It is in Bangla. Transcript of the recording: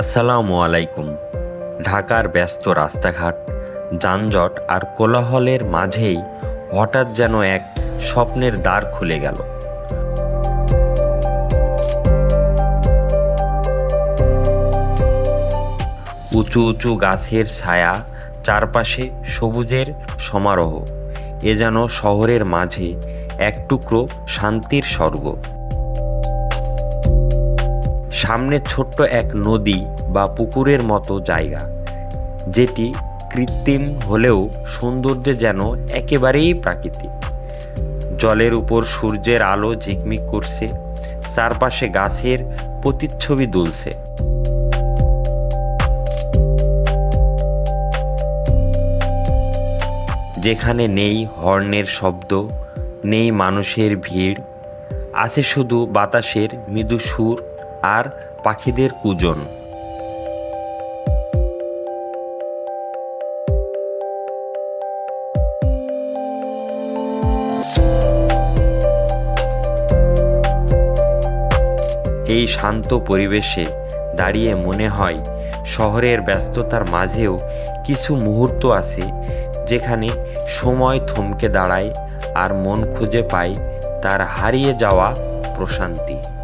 আসসালামু আলাইকুম। ঢাকার ব্যস্ত রাস্তাঘাট, যানজট আর কোলাহলের মাঝেই হঠাৎ যেন এক স্বপ্নের দ্বার খুলে গেল। উঁচু উঁচু গাছের ছায়া, চারপাশে সবুজের সমারোহ, এ যেন শহরের মাঝে এক টুকরো শান্তির স্বর্গ। সামনে ছোট্ট এক নদী বা পুকুরের মতো জায়গা, যেটি কৃত্রিম হলেও সৌন্দর্যে যেন একেবারেই প্রাকৃতিক। জলের উপর সূর্যের আলো ঝিকমিক করছে, চারপাশে গাছের প্রতিচ্ছবি দুলছে। যেখানে নেই হর্নের শব্দ, নেই মানুষের ভিড়, আছে শুধু বাতাসের মৃদু সুর আর পাখিদের কুজন। এই শান্ত পরিবেশে দাঁড়িয়ে মনে হয় শহরের ব্যস্ততার মাঝেও কিছু মুহূর্ত আছে যেখানে সময় থমকে দাঁড়ায় আর মন খুঁজে পায় তার হারিয়ে যাওয়া প্রশান্তি।